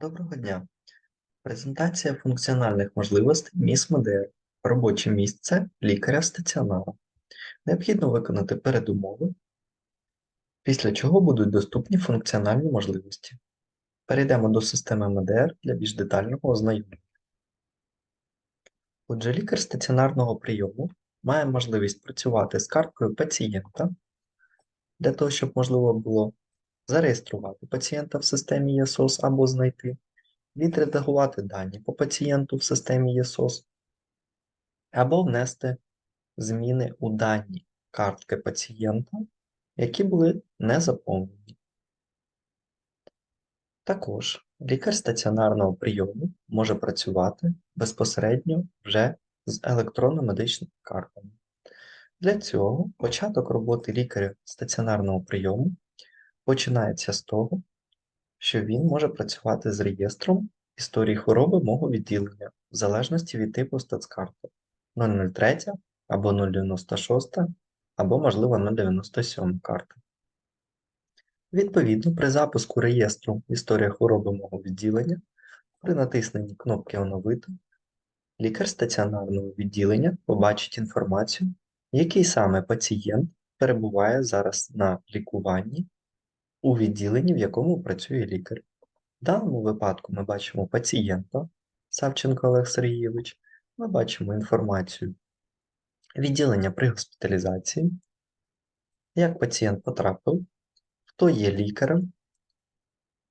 Доброго дня! Презентація функціональних можливостей МІС МДР. Робоче місце лікаря стаціонара. Необхідно виконати передумови, після чого будуть доступні функціональні можливості. Перейдемо до системи МДР для більш детального ознайомлення. Отже, лікар стаціонарного прийому має можливість працювати з карткою пацієнта для того, щоб можливо було зареєструвати пацієнта в системі ЄСОС або знайти, відредагувати дані по пацієнту в системі ЄСОС, або внести зміни у дані картки пацієнта, які були не заповнені. Також лікар стаціонарного прийому може працювати безпосередньо вже з електронно-медичними картами. Для цього початок роботи лікаря стаціонарного прийому починається з того, що він може працювати з реєстром історії хвороби мого відділення в залежності від типу стацкарти 003 або 096 або, можливо, 097 карти. Відповідно, при запуску реєстру Історія хвороби мого відділення при натисненні кнопки Оновити лікар стаціонарного відділення побачить інформацію, який саме пацієнт перебуває зараз на лікуванні у відділенні, в якому працює лікар. В даному випадку ми бачимо пацієнта Савченко Олег Сергійович, ми бачимо інформацію відділення при госпіталізації, як пацієнт потрапив, хто є лікарем,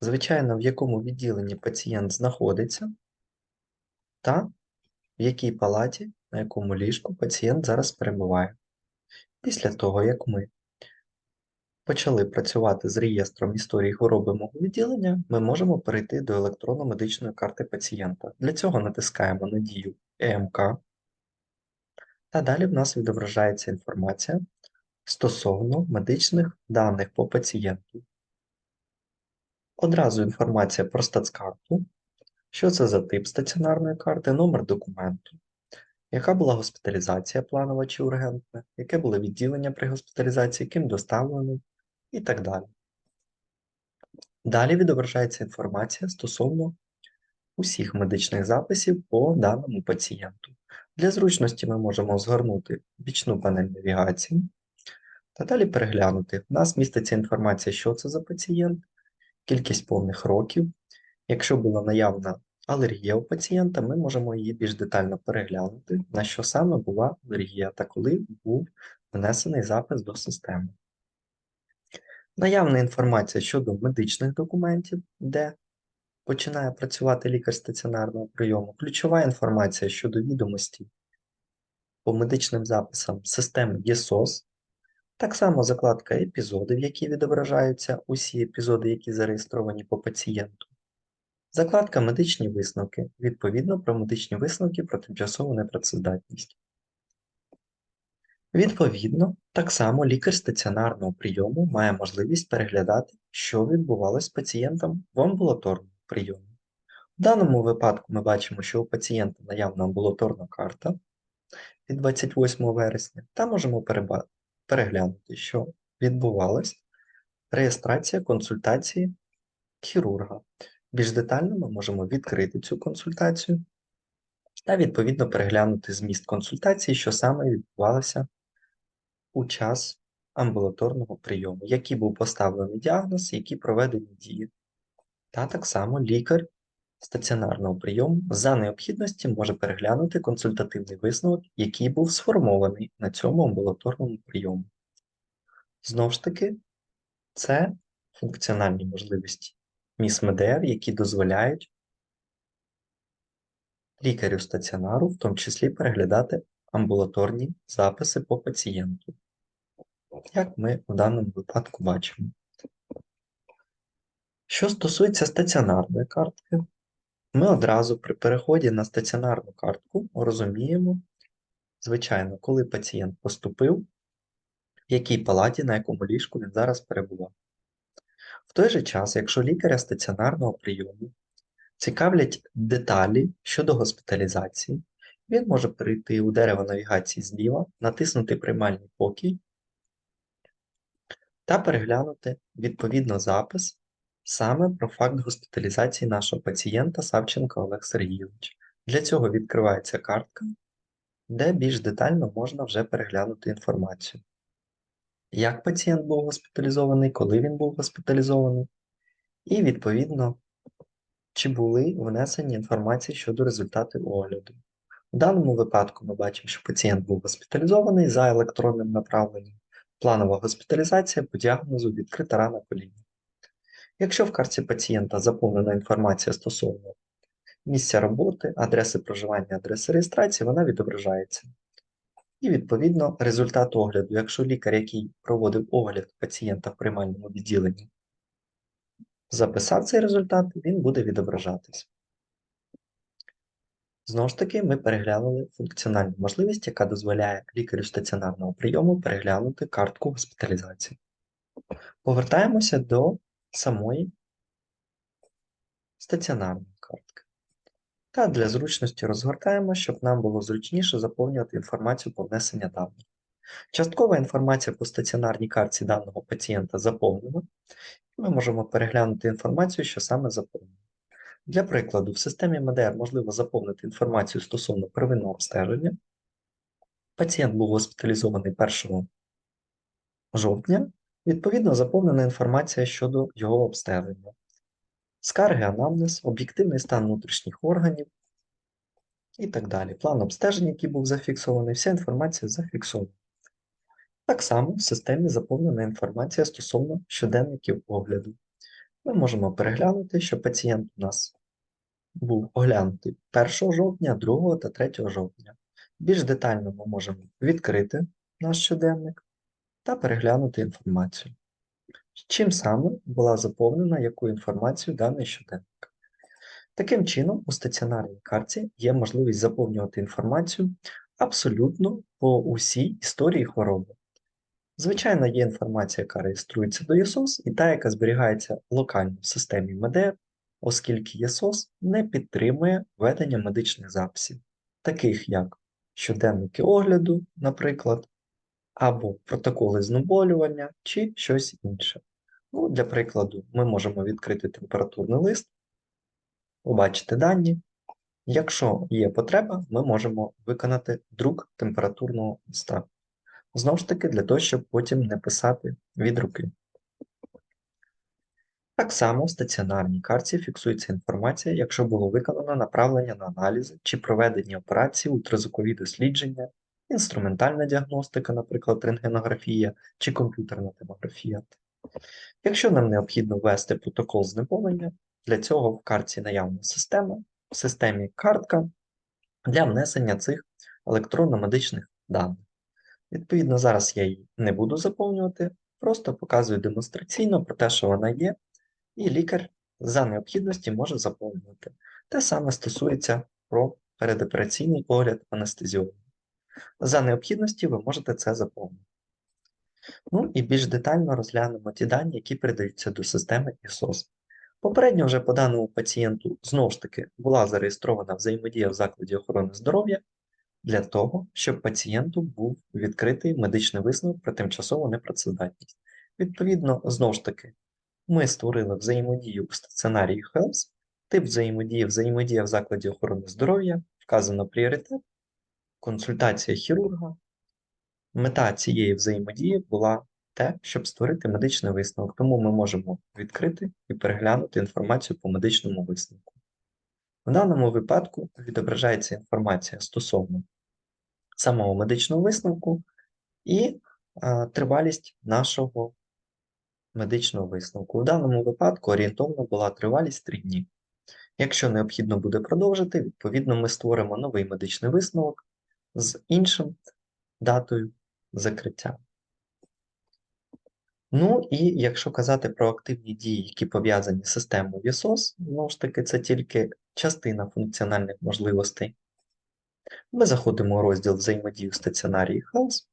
звичайно, в якому відділенні пацієнт знаходиться, та в якій палаті, на якому ліжку пацієнт зараз перебуває. Після того, як ми почали працювати з реєстром історії хвороби мого відділення, ми можемо перейти до електронно-медичної карти пацієнта. Для цього натискаємо на дію ЕМК, та далі в нас відображається інформація стосовно медичних даних по пацієнту. Одразу інформація про стацкарту, що це за тип стаціонарної карти, номер документу, яка була госпіталізація планова чи ургентна, яке було відділення при госпіталізації, ким доставлений і так далі. Далі відображається інформація стосовно усіх медичних записів по даному пацієнту. Для зручності ми можемо згорнути бічну панель навігації та далі переглянути. У нас міститься інформація, що це за пацієнт, кількість повних років. Якщо була наявна алергія у пацієнта, ми можемо її більш детально переглянути, на що саме була алергія та коли був внесений запис до системи. Наявна інформація щодо медичних документів, де починає працювати лікар стаціонарного прийому, ключова інформація щодо відомостей по медичним записам системи ЄСОС, так само закладка епізоди, в якій відображаються усі епізоди, які зареєстровані по пацієнту. Закладка Медичні висновки, відповідно про медичні висновки про тимчасову непрацездатність. Відповідно, так само лікар стаціонарного прийому має можливість переглядати, що відбувалося з пацієнтом в амбулаторному прийомі. В даному випадку ми бачимо, що у пацієнта наявна амбулаторна карта від 28 вересня, та можемо переглянути, що відбувалась реєстрація консультації хірурга. Більш детально ми можемо відкрити цю консультацію та відповідно переглянути зміст консультації, що саме відбувалося у час амбулаторного прийому, який був поставлений діагноз, які проведені дії. Та так само лікар стаціонарного прийому за необхідності може переглянути консультативний висновок, який був сформований на цьому амбулаторному прийому. Знову ж таки, це функціональні можливості міс МДР, які дозволяють лікарю стаціонару, в тому числі переглядати амбулаторні записи по пацієнту, як ми в даному випадку бачимо. Що стосується стаціонарної картки, ми одразу при переході на стаціонарну картку розуміємо, звичайно, коли пацієнт поступив, в якій палаті, на якому ліжку він зараз перебував. В той же час, якщо лікаря стаціонарного прийому цікавлять деталі щодо госпіталізації, він може перейти у дерево навігації зліва, натиснути Приймальний покій та переглянути відповідно запис саме про факт госпіталізації нашого пацієнта Савченко Олег Сергійович. Для цього відкривається картка, де більш детально можна вже переглянути інформацію. Як пацієнт був госпіталізований, коли він був госпіталізований, і, відповідно, чи були внесені інформації щодо результатів огляду. В даному випадку ми бачимо, що пацієнт був госпіталізований за електронним направленням. Планова госпіталізація по діагнозу відкрита рана коліна. Якщо в картці пацієнта заповнена інформація стосовно місця роботи, адреси проживання, адреси реєстрації, вона відображається. І, відповідно, результат огляду, якщо лікар, який проводив огляд пацієнта в приймальному відділенні, записав цей результат, він буде відображатись. Знову ж таки, ми переглянули функціональну можливість, яка дозволяє лікарю стаціонарного прийому переглянути картку госпіталізації. Повертаємося до самої стаціонарної картки. Та для зручності розгортаємо, щоб нам було зручніше заповнювати інформацію по внесення даних. Часткова інформація по стаціонарній картці даного пацієнта заповнена, ми можемо переглянути інформацію, що саме заповнено. Для прикладу, в системі МДР можливо заповнити інформацію стосовно первинного обстеження. Пацієнт був госпіталізований 1 жовтня, відповідно заповнена інформація щодо його обстеження. Скарги, анамнез, об'єктивний стан внутрішніх органів і так далі. План обстеження, який був зафіксований, вся інформація зафіксована. Так само в системі заповнена інформація стосовно щоденників огляду. Ми можемо переглянути, що пацієнт у нас був оглянутий 1 жовтня, 2 та 3 жовтня. Більш детально ми можемо відкрити наш щоденник та переглянути інформацію. Чим саме була заповнена яку інформацію даний щоденник. Таким чином, у стаціонарній карті є можливість заповнювати інформацію абсолютно по усій історії хвороби. Звичайно, є інформація, яка реєструється до ЄСОС, і та, яка зберігається локально в системі МДР, оскільки ЄСОС не підтримує ведення медичних записів, таких як щоденники огляду, наприклад, або протоколи знеболювання чи щось інше. Ну, Для прикладу, ми можемо відкрити температурний лист, побачити дані. Якщо є потреба, ми можемо виконати друк температурного листа. Знову ж таки, для того, щоб потім не писати від руки. Так само в стаціонарній карті фіксується інформація, якщо було виконано направлення на аналізи чи проведені операції, ультразвукові дослідження, інструментальна діагностика, наприклад, рентгенографія чи комп'ютерна томографія. Якщо нам необхідно ввести протокол знеболення, для цього в карті наявна система, в системі картка для внесення цих електронно-медичних даних. Відповідно, зараз я її не буду заповнювати, просто показую демонстраційно про те, що вона є, і лікар за необхідності може заповнювати. Те саме стосується про передопераційний огляд анестезіології. За необхідності ви можете це заповнити. Ну і більш детально розглянемо ті дані, які передаються до системи ІСОС. Попередньо вже по даному пацієнту знову ж таки була зареєстрована взаємодія в закладі охорони здоров'я для того, щоб пацієнту був відкритий медичний висновок про тимчасову непрацездатність. Відповідно, знову ж таки, ми створили взаємодію у стаціонарії Health, тип взаємодії, взаємодія в закладі охорони здоров'я, вказано пріоритет, консультація хірурга. Мета цієї взаємодії була те, щоб створити медичний висновок, тому ми можемо відкрити і переглянути інформацію по медичному висновку. В даному випадку відображається інформація стосовно самого медичного висновку і а, тривалість нашого медичного висновку. В даному випадку орієнтовно була тривалість 3 дні. Якщо необхідно буде продовжити, відповідно ми створимо новий медичний висновок з іншим датою закриття. Ну і якщо казати про активні дії, які пов'язані з системою VSOS, знову ж таки, це тільки частина функціональних можливостей. Ми заходимо у розділ взаємодію стаціонарії House,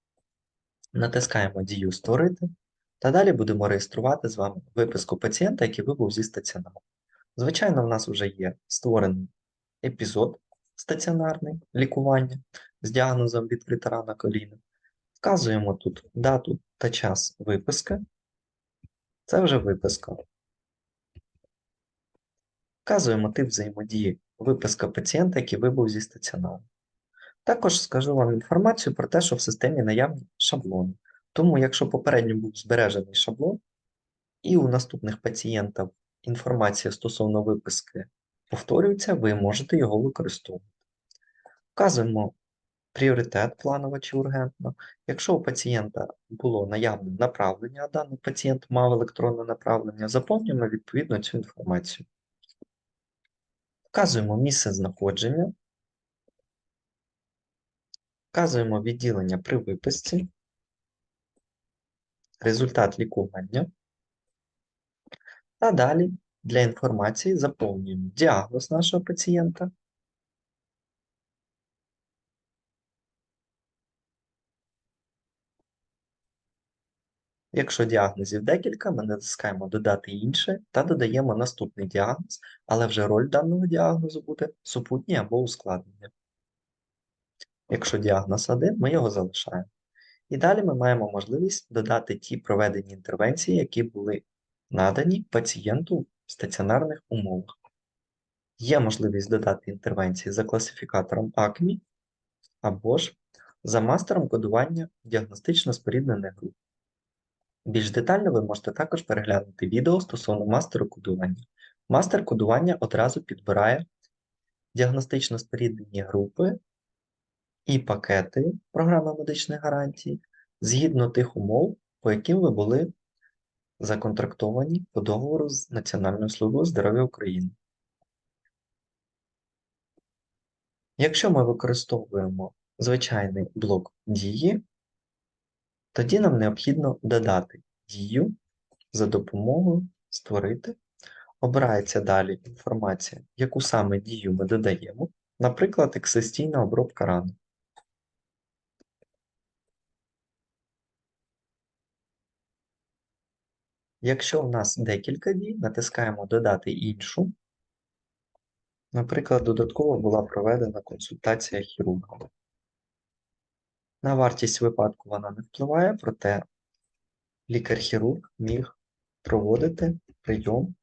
натискаємо дію Створити, та далі будемо реєструвати з вами виписку пацієнта, який вибув зі стаціонару. Звичайно, в нас вже є створений епізод стаціонарний лікування з діагнозом відкрита рана коліна. Вказуємо тут дату та час виписки. Це вже виписка. Вказуємо тип взаємодії виписка пацієнта, який вибув зі стаціонару. Також скажу вам інформацію про те, що в системі наявні шаблони. Тому, якщо попередньо був збережений шаблон, і у наступних пацієнтів інформація стосовно виписки повторюється, ви можете його використовувати. Вказуємо пріоритет планово чи ургентно. Якщо у пацієнта було наявне направлення, а даний пацієнт мав електронне направлення, заповнюємо відповідно цю інформацію. Вказуємо місце знаходження, вказуємо відділення при виписці, результат лікування. А далі для інформації заповнюємо діагноз нашого пацієнта. Якщо діагнозів декілька, ми натискаємо Додати інше та додаємо наступний діагноз, але вже роль даного діагнозу буде супутній або ускладнення. Якщо діагноз один, ми його залишаємо. І далі ми маємо можливість додати ті проведені інтервенції, які були надані пацієнту в стаціонарних умовах. Є можливість додати інтервенції за класифікатором ACMI або ж за мастером кодування діагностично споріднених груп. Більш детально ви можете також переглянути відео стосовно мастеру кодування. Мастер кодування одразу підбирає діагностично споріднені групи і пакети програми медичних гарантій згідно тих умов, по яким ви були законтрактовані по договору з Національною службою здоров'я України. Якщо ми використовуємо звичайний блок дії, тоді нам необхідно додати дію за допомогою створити. Обирається далі інформація, яку саме дію ми додаємо, наприклад, ексистійна обробка рани. Якщо в нас декілька дій, натискаємо Додати іншу. Наприклад, додатково була проведена консультація хірурга. На вартість випадку вона не впливає, проте лікар-хірург міг проводити прийом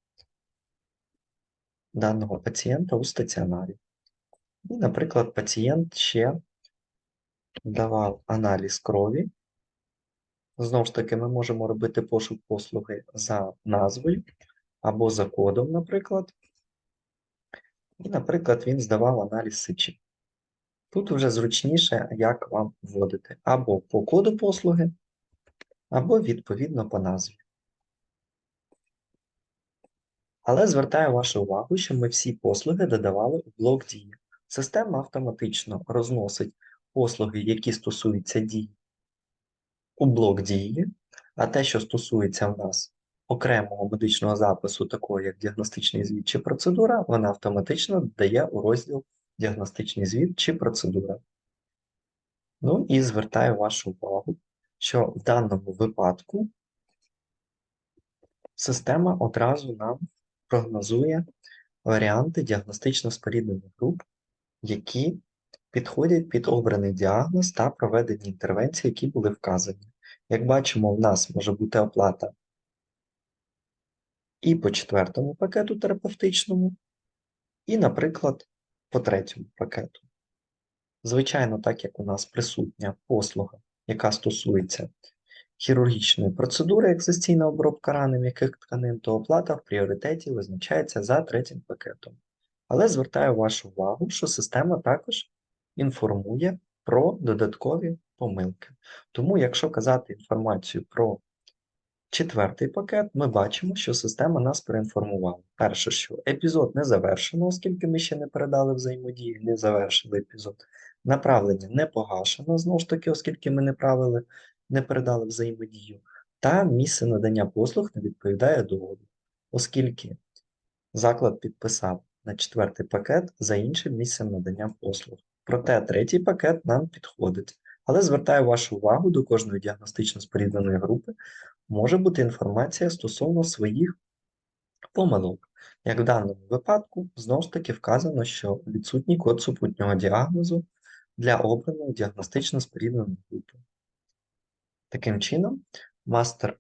даного пацієнта у стаціонарі. І, наприклад, пацієнт ще давав аналіз крові. Знову ж таки, ми можемо робити пошук послуги за назвою або за кодом, наприклад. І, наприклад, він здавав аналіз сечі. Тут вже зручніше, як вам вводити, або по коду послуги, або відповідно по назві. Але звертаю вашу увагу, що ми всі послуги додавали у блок дії. Система автоматично розносить послуги, які стосуються дій у блок дії, а те, що стосується в нас окремого медичного запису, такого як діагностичний звіт чи процедура, вона автоматично додає у розділ діагностичний звіт чи процедура. Ну і звертаю вашу увагу, що в даному випадку система одразу нам прогнозує варіанти діагностично споріднених груп, які підходять під обраний діагноз та проведені інтервенції, які були вказані. Як бачимо, в нас може бути оплата і по четвертому пакету терапевтичному, і, наприклад, по третьому пакету. Звичайно, так як у нас присутня послуга, яка стосується хірургічної процедури, екзистійна обробка рани м'яких тканин, то оплата в пріоритеті визначається за третім пакетом. Але звертаю вашу увагу, що система також інформує про додаткові помилки. Тому, якщо казати інформацію про четвертий пакет, ми бачимо, що система нас проінформувала. Перше, що епізод не завершено, оскільки ми ще не передали взаємодії, не завершили епізод. Направлення не погашено, знову ж таки, оскільки ми не правили, не передали взаємодію. Та місце надання послуг не відповідає договору, оскільки заклад підписав на четвертий пакет за іншим місцем надання послуг. Проте третій пакет нам підходить. Але звертаю вашу увагу до кожної діагностично спорідненої групи може бути інформація стосовно своїх помилок. Як в даному випадку, знову ж таки вказано, що відсутній код супутнього діагнозу для обраної діагностично спорідненої групи. Таким чином, мастер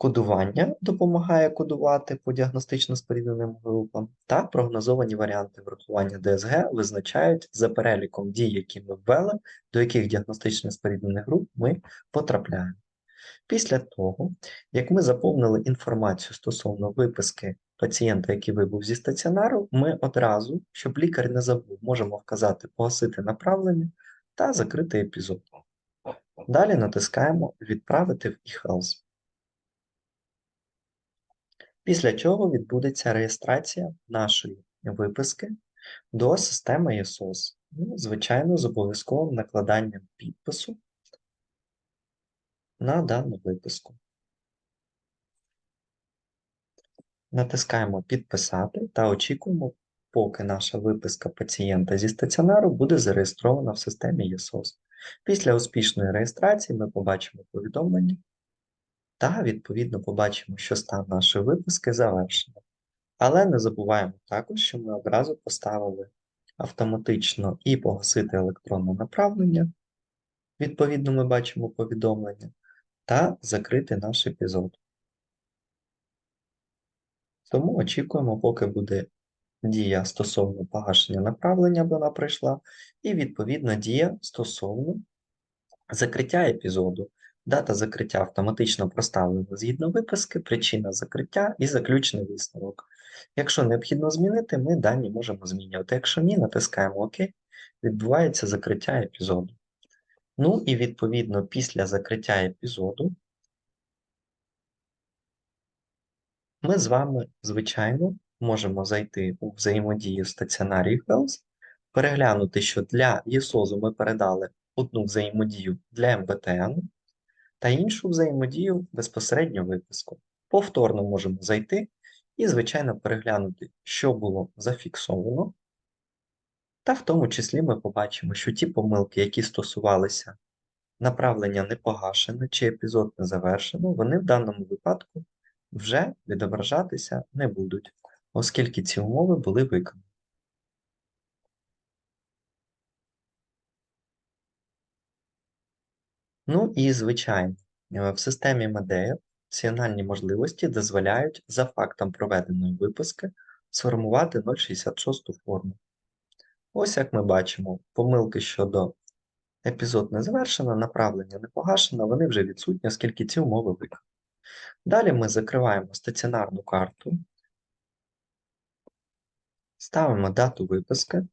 Кодування допомагає кодувати по діагностично спорідненим групам, та прогнозовані варіанти врахування ДСГ визначають за переліком дій, які ми ввели, до яких діагностично споріднених груп ми потрапляємо. Після того, як ми заповнили інформацію стосовно виписки пацієнта, який вибув зі стаціонару, ми одразу, щоб лікар не забув, можемо вказати погасити направлення та закрити епізод. Далі натискаємо Відправити в eHealth. Після чого відбудеться реєстрація нашої виписки до системи ESOS. Ну, звичайно, з обов'язковим накладанням підпису на дану виписку. Натискаємо Підписати та очікуємо, поки наша виписка пацієнта зі стаціонару буде зареєстрована в системі ESOS. Після успішної реєстрації ми побачимо повідомлення та, відповідно, побачимо, що стан нашої виписки завершено. Але не забуваємо також, що ми одразу поставили автоматично і погасити електронне направлення. Відповідно, ми бачимо повідомлення, та закрити наш епізод. Тому очікуємо, поки буде дія стосовно погашення направлення, вона прийшла, і відповідна дія стосовно закриття епізоду. Дата закриття автоматично проставлена згідно виписки, причина закриття і заключний висновок. Якщо необхідно змінити, ми дані можемо змінювати. Якщо ні, натискаємо ОК, відбувається закриття епізоду. Ну і відповідно після закриття епізоду ми з вами, звичайно, можемо зайти у взаємодію стаціонарій Health, переглянути, що для ЄСОЗу ми передали одну взаємодію для МБТН та іншу взаємодію безпосередньо виписку. Повторно можемо зайти і, звичайно, переглянути, що було зафіксовано. Та в тому числі ми побачимо, що ті помилки, які стосувалися направлення не погашене чи епізод не завершено, вони в даному випадку вже відображатися не будуть, оскільки ці умови були виконані. Ну і, звичайно, е, в системі Medea функціональні можливості дозволяють за фактом проведеної виписки сформувати 0,66 форму. Ось як ми бачимо, помилки щодо епізод не завершено, направлення не погашено, вони вже відсутні, оскільки ці умови виконані. Далі ми закриваємо стаціонарну карту, ставимо дату виписки.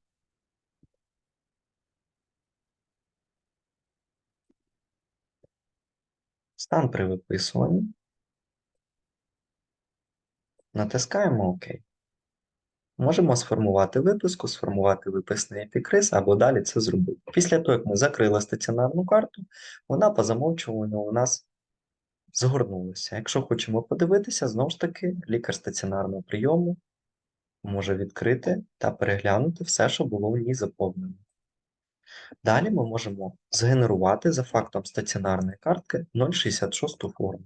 Стан при виписуванні. Натискаємо ОК. Можемо сформувати виписку, сформувати виписний епікриз або далі це зробити. Після того, як ми закрили стаціонарну карту, вона по замовчуванню у нас згорнулася. Якщо хочемо подивитися, знову ж таки, лікар стаціонарного прийому може відкрити та переглянути все, що було в ній заповнено. Далі ми можемо згенерувати за фактом стаціонарної картки 066 форму.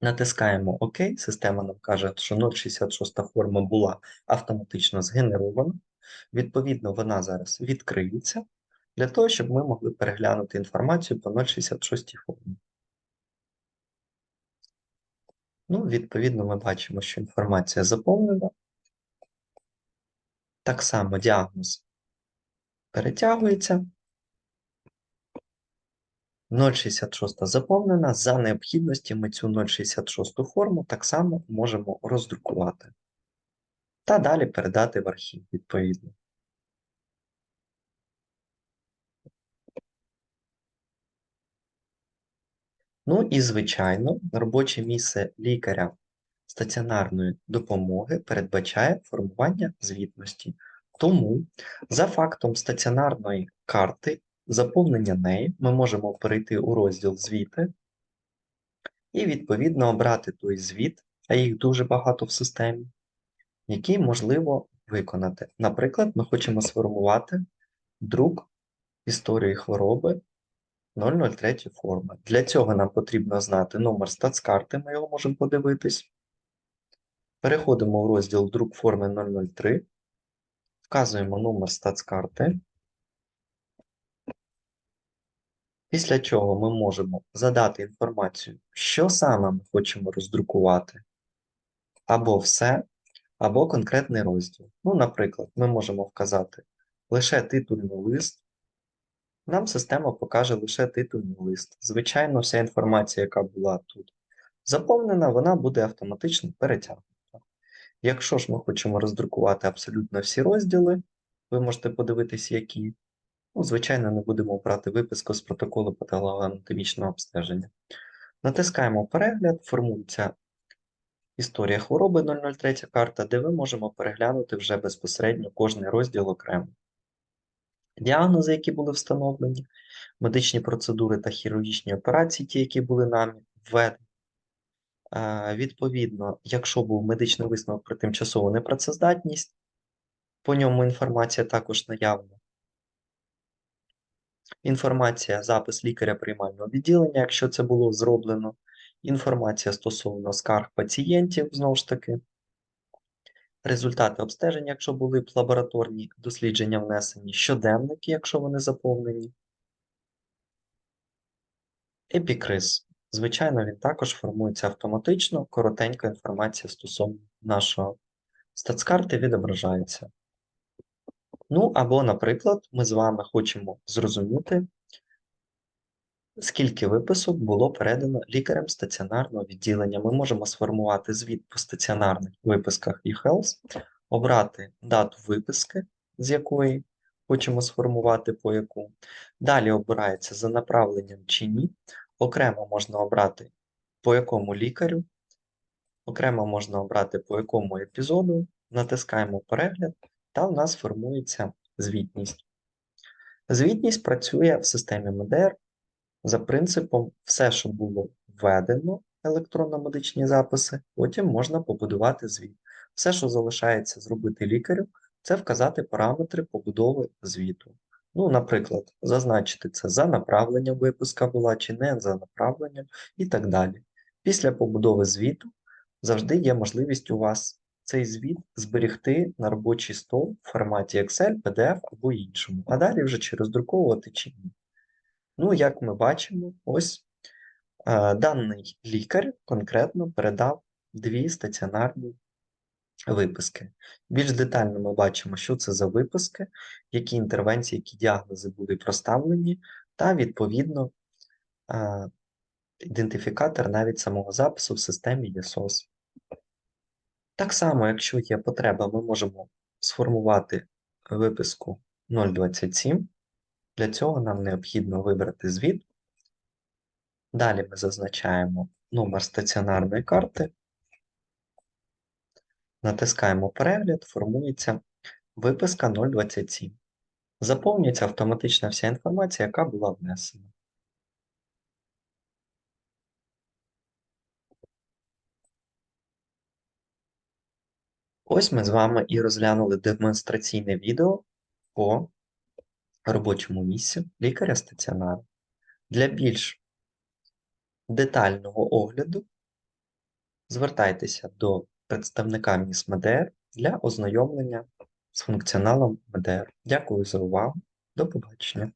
Натискаємо ОК, система нам каже, що 066 форма була автоматично згенерована. Відповідно, вона зараз відкриється для того, щоб ми могли переглянути інформацію по 066 формі. Ну, Відповідно, ми бачимо, що інформація заповнена. Так само діагноз перетягується. 0,66 заповнена. За необхідності ми цю 0,66 форму так само можемо роздрукувати. Та далі передати в архів відповідно. Ну і, звичайно, робоче місце лікаря стаціонарної допомоги передбачає формування звітності. Тому за фактом стаціонарної карти заповнення неї ми можемо перейти у розділ звіти і, відповідно, обрати той звіт, а їх дуже багато в системі, який можливо виконати. Наприклад, ми хочемо сформувати друк історії хвороби 003 форми. Для цього нам потрібно знати номер стацкарти, ми його можемо подивитись. Переходимо в розділ друк форми 003, вказуємо номер стацкарти. Після чого ми можемо задати інформацію, що саме ми хочемо роздрукувати, або все, або конкретний розділ. Ну, наприклад, ми можемо вказати лише титульний лист. Нам система покаже лише титульний лист. Звичайно, вся інформація, яка була тут заповнена, вона буде автоматично перетягнута. Якщо ж ми хочемо роздрукувати абсолютно всі розділи, ви можете подивитись, які. Ну, звичайно, не будемо брати виписку з протоколу патологоанатомічного обстеження. Натискаємо перегляд, формується історія хвороби 003 карта, де ми можемо переглянути вже безпосередньо кожний розділ окремо. Діагнози, які були встановлені, медичні процедури та хірургічні операції, ті, які були нами введені. Е, Відповідно, якщо був медичний висновок про тимчасову непрацездатність, по ньому інформація також наявна. Інформація, запис лікаря приймального відділення, якщо це було зроблено. Інформація стосовно скарг пацієнтів, знову ж таки. Результати обстеження, якщо були б лабораторні дослідження внесені, щоденники, якщо вони заповнені. Епікриз. Звичайно, він також формується автоматично, коротенька інформація стосовно нашого стацкарти відображається. Ну, або, наприклад, ми з вами хочемо зрозуміти, скільки виписок було передано лікарем стаціонарного відділення. Ми можемо сформувати звіт по стаціонарних виписках eHealth, обрати дату виписки, з якої хочемо сформувати по яку. Далі обирається за направленням чи ні. Окремо можна обрати по якому лікарю, окремо можна обрати по якому епізоду, натискаємо перегляд, та в нас формується звітність. Звітність працює в системі МДР за принципом все, що було введено електронно-медичні записи, потім можна побудувати звіт. Все, що залишається зробити лікарю, це вказати параметри побудови звіту. Ну, наприклад, зазначити це за направленням випуска була чи не за направленням і так далі. Після побудови звіту завжди є можливість у вас цей звіт зберегти на робочий стол в форматі Excel, PDF або іншому, а далі вже чи роздруковувати чи ні. Ну, як ми бачимо, ось е, даний лікар конкретно передав дві стаціонарні виписки. Більш детально ми бачимо, що це за виписки, які інтервенції, які діагнози були проставлені, та, відповідно, е, ідентифікатор навіть самого запису в системі ЄСОС. Так само, якщо є потреба, ми можемо сформувати виписку 027. Для цього нам необхідно вибрати звіт. Далі ми зазначаємо номер стаціонарної карти, натискаємо перегляд, формується виписка 027. Заповнюється автоматично вся інформація, яка була внесена. Ось ми з вами і розглянули демонстраційне відео по робочому місці лікаря стаціонару. Для більш детального огляду звертайтеся до представника МІС МДР для ознайомлення з функціоналом МДР. Дякую за увагу. До побачення.